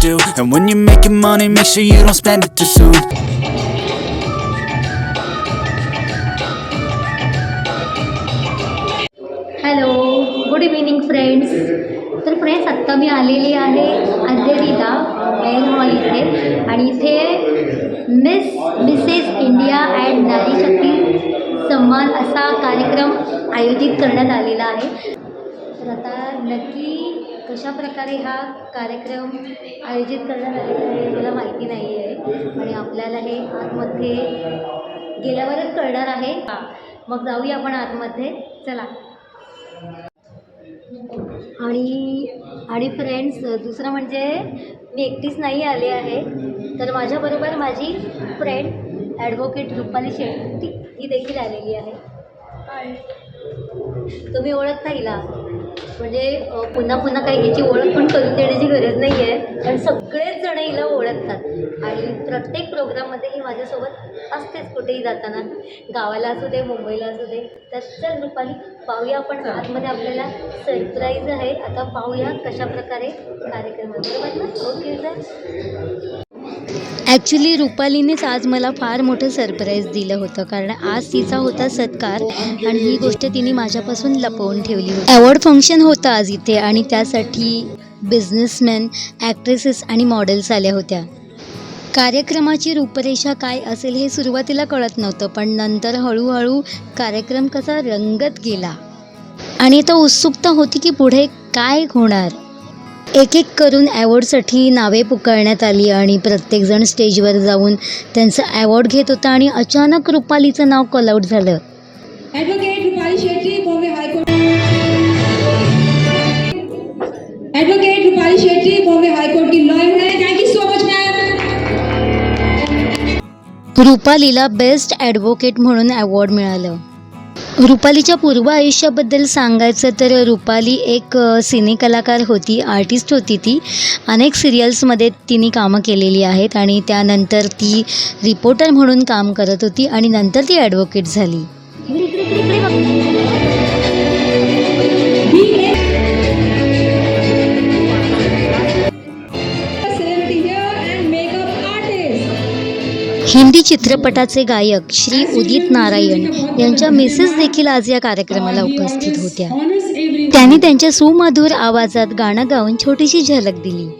do. And when you're making money, make sure you don't spend it too soon. Hello good evening friends तर friends आत्ता मी आलेली आहे अंधेरीला main hall इथे आणि इथे मिस मिसेस इंडिया अँड नारी शक्ती सन्मान असा कार्यक्रम आयोजित करण्यात आलेला आहे तर आता नक्की कशा प्रकारे हा कार्यक्रम आयोजित करण्यात आलेला आहे मला माहिती नाही आहे आणि आपल्याला हे आतमध्ये गेल्यावरच कळणार आहे. हां मग जाऊया आपण आतमध्ये. चला. आणि आणि फ्रेंड्स दुसरं म्हणजे मी एकटीच नाही आले आहे. तर माझ्याबरोबर माझी फ्रेंड ॲडव्होकेट रुपाली शेट्टी ही देखील आलेली आहे. तुम्ही ओळखता हिला? म्हणजे पुन्हा पुन्हा काही हिची ओळख पण करून देण्याची गरज नाही आहे कारण सगळेच जण हिला ओळखतात. आणि प्रत्येक प्रोग्राममध्ये ही माझ्यासोबत असतेच कुठेही जाताना. गावाला असू दे मुंबईला असू दे. तर चल रुपाली पाहूया आपण आतमध्ये आपल्याला सरप्राईज आहे. आता पाहूया कशा प्रकारे कार्यक्रम आहे. बरोबर ना? ओके सर ॲक्च्युली रुपालीनेच आज मला फार मोठं सरप्राईज दिलं होतं. कारण आज तिचा होता सत्कार आणि ही गोष्ट तिने माझ्यापासून लपवून ठेवली होती. अवॉर्ड फंक्शन होतं आज इथे आणि त्यासाठी बिझनेसमॅन ॲक्ट्रेसेस आणि मॉडेल्स आल्या होत्या. कार्यक्रमाची रूपरेषा काय असेल हे सुरुवातीला कळत नव्हतं पण नंतर हळूहळू कार्यक्रम कसा रंगत गेला. आणि आता उत्सुकता होती की पुढे काय होणार. एक एक करून ॲवॉर्डसाठी नावे पुकारण्यात आली आणि प्रत्येकजण स्टेजवर जाऊन त्यांचं ॲवॉर्ड घेत होता आणि अचानक रुपालीचं नाव कॉल आऊट झालं. Advocate Rupali Shetty Bombay high court advocate Rupali Shetty Bombay high court की लॉयर है thank you so much ma'am रुपालीला best advocate म्हणून अवॉर्ड मिळालं. रुपालीच्या पूर्व आयुष्याबद्दल सांगायचं तर रुपाली एक सिने कलाकार होती आर्टिस्ट होती ती. अनेक सिरियल्समध्ये तिने कामं केलेली आहेत आणि त्यानंतर ती रिपोर्टर म्हणून काम करत होती आणि नंतर ती ॲडव्होकेट झाली. हिंदी चित्रपटाचे गायक श्री उदित नारायण यांच्या मिसेस देखील आज या कार्यक्रमाला उपस्थित होत्या. त्यांनी त्यांच्या सुमधुर आवाजात गाणं गाऊन छोटीशी झलक दिली.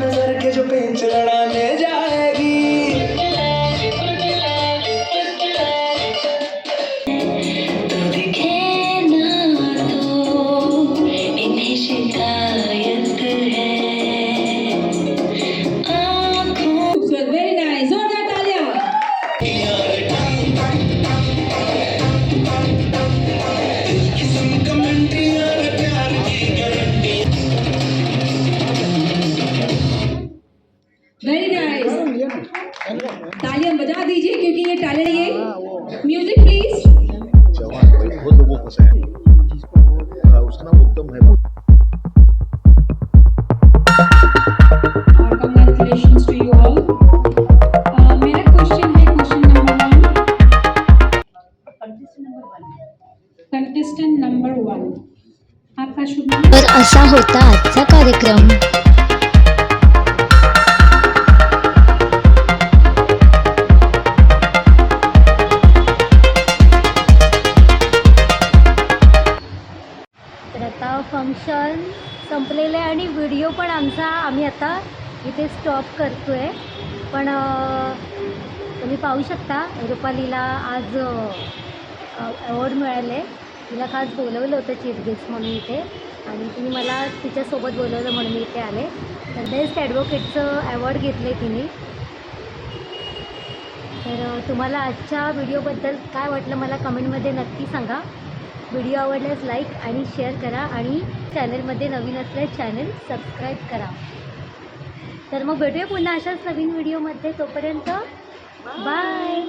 नजर के जो पेंच लड़ाने कंटेस्टेंट नंबर वन आपका शुभ तर असा होता आजचा कार्यक्रम. तर आता फंक्शन संपलेलं आहे आणि व्हिडिओ पण आमचा आम्ही आता इथे स्टॉप करतो आहे पण अं, तुम्ही पाहू शकता रुपालीला आज अवॉर्ड मिळाले. तिला खास बोलवलं होतं चीफ गेस्ट म्हणून इथे. आणि तिने मला तिच्यासोबत बोलवलं म्हणून मी इथे आले. तर बेस्ट ॲडव्होकेटचं अवॉर्ड घेतले तिने. तर तुम्हाला आजच्या व्हिडिओबद्दल काय वाटलं मला कमेंटमध्ये नक्की सांगा. व्हिडिओ आवडल्यास लाईक आणि शेअर करा आणि चॅनलमध्ये नवीन असल्यास चॅनल सबस्क्राईब करा. तर मग भेटूया पुन्हा अशाच नवीन व्हिडिओमध्ये. तोपर्यंत बाय